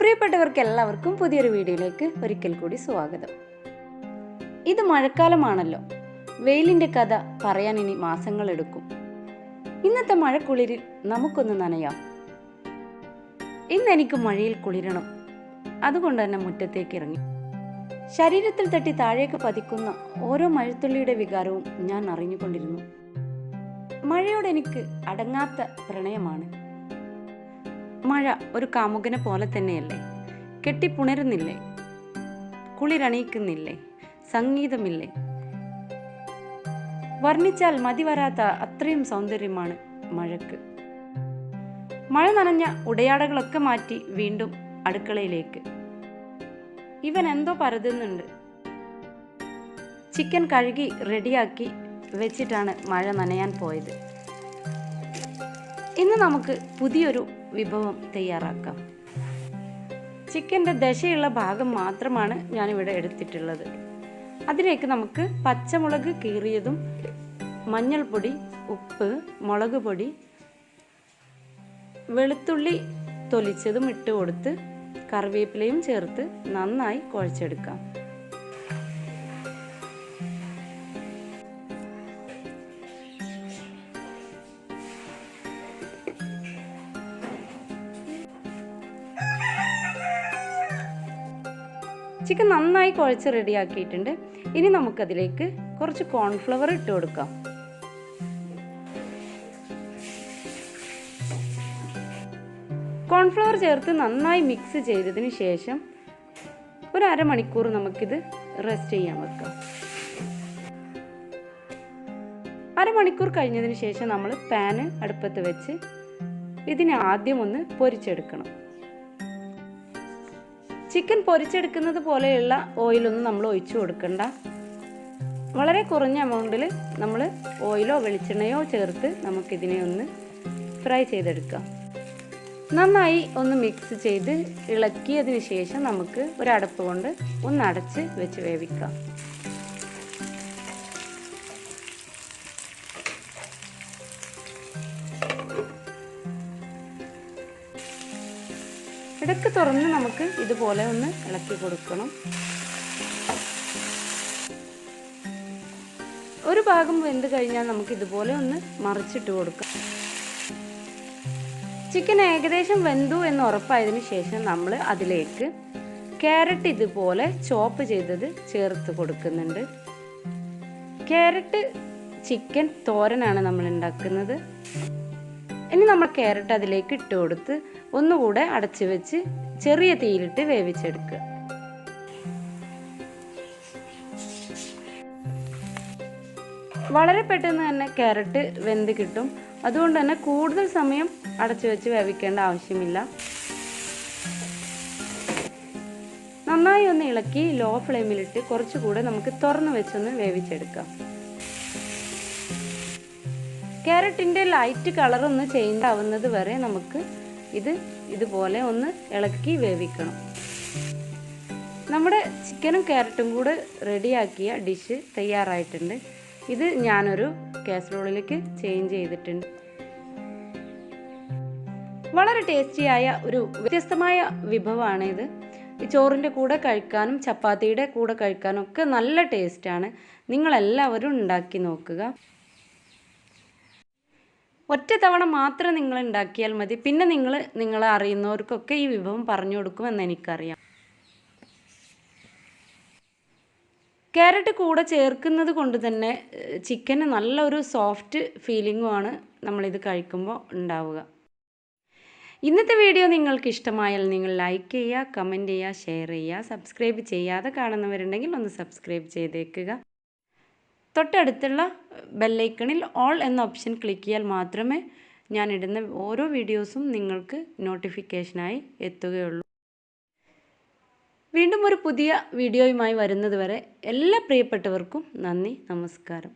പ്രിയപ്പെട്ടവർക്ക് എല്ലാവർക്കും പുതിയൊരു വീഡിയോയിലേക്ക് ഒരിക്കൽ കൂടി സ്വാഗതം. ഇത് മഴക്കാലമാണല്ലോ. വെയിലിന്റെ കഥ പറയാൻ ഇനി മാസങ്ങൾ എടുക്കും. ഇന്നത്തെ മഴ കുളിരിൽ നമുക്കൊന്ന് നനയാം. ഇന്ന് എനിക്ക് മഴയിൽ കുളിരണം. അതുകൊണ്ട് തന്നെ മുറ്റത്തേക്ക് ഇറങ്ങി. ശരീരത്തിൽ തട്ടി താഴേക്ക് പതിക്കുന്ന ഓരോ മഴത്തുള്ളിയുടെ വികാരവും ഞാൻ അറിഞ്ഞുകൊണ്ടിരുന്നു. മഴയോട് എനിക്ക് അടങ്ങാത്ത പ്രണയമാണ്. മഴ ഒരു കാമുകനെ പോലെ തന്നെയല്ലേ? കെട്ടിപ്പുണരുന്നില്ലേ? കുളിരണിയിക്കുന്നില്ലേ? സംഗീതമില്ലേ? വർണിച്ചാൽ മതി വരാത്ത അത്രയും സൗന്ദര്യമാണ് മഴക്ക്. മഴ നനഞ്ഞ ഉടയാടകളൊക്കെ മാറ്റി വീണ്ടും അടുക്കളയിലേക്ക്. ഇവൻ എന്തോ പരതുന്നുണ്ട്. ചിക്കൻ കഴുകി റെഡിയാക്കി വെച്ചിട്ടാണ് മഴ നനയാൻ പോയത്. ഇന്ന് നമുക്ക് പുതിയൊരു വിഭവം തയ്യാറാക്കാം. ചിക്കന്റെ ദശയുള്ള ഭാഗം മാത്രമാണ് ഞാനിവിടെ എടുത്തിട്ടുള്ളത്. അതിലേക്ക് നമുക്ക് പച്ചമുളക് കീറിയതും മഞ്ഞൾപ്പൊടി ഉപ്പ് മുളക് പൊടി വെളുത്തുള്ളി തൊലിച്ചതും ഇട്ട് കൊടുത്ത് കറിവേപ്പിലയും ചേർത്ത് നന്നായി കുഴച്ചെടുക്കാം. ചിക്കൻ നന്നായി കുഴച്ച് റെഡിയാക്കിയിട്ടുണ്ട്. ഇനി നമുക്കതിലേക്ക് കുറച്ച് കോൺഫ്ലവർ ഇട്ട് കൊടുക്കാം. കോൺഫ്ലവർ ചേർത്ത് നന്നായി മിക്സ് ചെയ്തതിന് ശേഷം ഒരു അരമണിക്കൂർ നമുക്കിത് റെസ്റ്റ് ചെയ്യാൻ വെക്കാം. അരമണിക്കൂർ കഴിഞ്ഞതിന് ശേഷം നമ്മൾ പാന് അടുപ്പത്ത് വെച്ച് ഇതിനെ ആദ്യം ഒന്ന് പൊരിച്ചെടുക്കണം. ചിക്കൻ പൊരിച്ചെടുക്കുന്നത് പോലെയുള്ള ഓയിലൊന്നും നമ്മൾ ഒഴിച്ചു കൊടുക്കണ്ട. വളരെ കുറഞ്ഞ എമൗണ്ടിൽ നമ്മൾ ഓയിലോ വെളിച്ചെണ്ണയോ ചേർത്ത് നമുക്കിതിനെ ഒന്ന് ഫ്രൈ ചെയ്തെടുക്കാം. നന്നായി ഒന്ന് മിക്സ് ചെയ്ത് ഇളക്കിയതിന് ശേഷം നമുക്ക് ഒരു അടപ്പ് കൊണ്ട് ഒന്ന് അടച്ച് വെച്ച് വേവിക്കാം. ഇടയ്ക്ക് തുറന്ന് നമുക്ക് ഇതുപോലെ ഒന്ന് ഇളക്കി കൊടുക്കണം. ഒരു ഭാഗം വെന്ത് കഴിഞ്ഞാൽ നമുക്ക് ഇതുപോലെ ഒന്ന് മറിച്ചിട്ട് കൊടുക്കാം. ചിക്കൻ ഏകദേശം വെന്തു എന്ന് ഉറപ്പായതിനു ശേഷം നമ്മൾ അതിലേക്ക് ക്യാരറ്റ് ഇതുപോലെ ചോപ്പ് ചെയ്തത് ചേർത്ത് കൊടുക്കുന്നുണ്ട്. ക്യാരറ്റ് ചിക്കൻ തോരനാണ് നമ്മൾ ഉണ്ടാക്കുന്നത്. ഇനി നമ്മൾ ക്യാരറ്റ് അതിലേക്ക് ഇട്ട് കൊടുത്ത് ഒന്നുകൂടെ അടച്ചു വെച്ച് ചെറിയ തീയിലിട്ട് വേവിച്ചെടുക്കുക. വളരെ പെട്ടെന്ന് തന്നെ ക്യാരറ്റ് വെന്ത് കിട്ടും. അതുകൊണ്ട് തന്നെ കൂടുതൽ സമയം അടച്ചു വെച്ച് വേവിക്കേണ്ട ആവശ്യമില്ല. നന്നായി ഒന്ന് ഇളക്കി ലോ ഫ്ലെയിമിലിട്ട് കുറച്ചുകൂടെ നമുക്ക് തുറന്നു വെച്ചൊന്ന് വേവിച്ചെടുക്കാം. ക്യാരറ്റിന്റെ ലൈറ്റ് കളർ ഒന്ന് ചേഞ്ച് ആവുന്നത് വരെ നമുക്ക് ഇത് ഇതുപോലെ ഒന്ന് ഇളക്കി വേവിക്കണം. നമ്മുടെ ചിക്കനും ക്യാരറ്റും കൂടെ റെഡിയാക്കിയ ഡിഷ് തയ്യാറായിട്ടുണ്ട്. ഇത് ഞാനൊരു കാസറോളിലേക്ക് ചേഞ്ച് ചെയ്തിട്ടുണ്ട്. വളരെ ടേസ്റ്റിയായ ഒരു വ്യത്യസ്തമായ വിഭവമാണ് ഇത്. ചോറിന്റെ കൂടെ കഴിക്കാനും ചപ്പാത്തിയുടെ കൂടെ കഴിക്കാനും ഒക്കെ നല്ല ടേസ്റ്റാണ് നിങ്ങളെല്ലാവരും ഉണ്ടാക്കി നോക്കുക. ഒറ്റ തവണ മാത്രം നിങ്ങൾ ഉണ്ടാക്കിയാൽ മതി. പിന്നെ നിങ്ങൾ നിങ്ങളെ അറിയുന്നവർക്കൊക്കെ ഈ വിഭവം പറഞ്ഞു കൊടുക്കുമെന്ന് എനിക്കറിയാം. ക്യാരറ്റ് കൂടെ ചേർക്കുന്നത് കൊണ്ട് തന്നെ ചിക്കന് നല്ലൊരു സോഫ്റ്റ് ഫീലിങ്ങുമാണ് നമ്മളിത് കഴിക്കുമ്പോൾ ഉണ്ടാവുക. ഇന്നത്തെ വീഡിയോ നിങ്ങൾക്ക് ഇഷ്ടമായാൽ നിങ്ങൾ ലൈക്ക് ചെയ്യുക കമന്റ് ചെയ്യുക ഷെയർ ചെയ്യുക സബ്സ്ക്രൈബ് ചെയ്യാതെ കാണുന്നവരുണ്ടെങ്കിൽ ഒന്ന് സബ്സ്ക്രൈബ് ചെയ്തേക്കുക. തൊട്ടടുത്തുള്ള ബെല്ലൈക്കണിൽ ഓൾ എന്ന ഓപ്ഷൻ ക്ലിക്ക് ചെയ്യാൽ മാത്രമേ ഞാൻ ഇടുന്ന ഓരോ വീഡിയോസും നിങ്ങൾക്ക് നോട്ടിഫിക്കേഷനായി എത്തുകയുള്ളൂ. വീണ്ടും ഒരു പുതിയ വീഡിയോയുമായി വരുന്നതുവരെ എല്ലാ പ്രിയപ്പെട്ടവർക്കും നന്ദി നമസ്കാരം.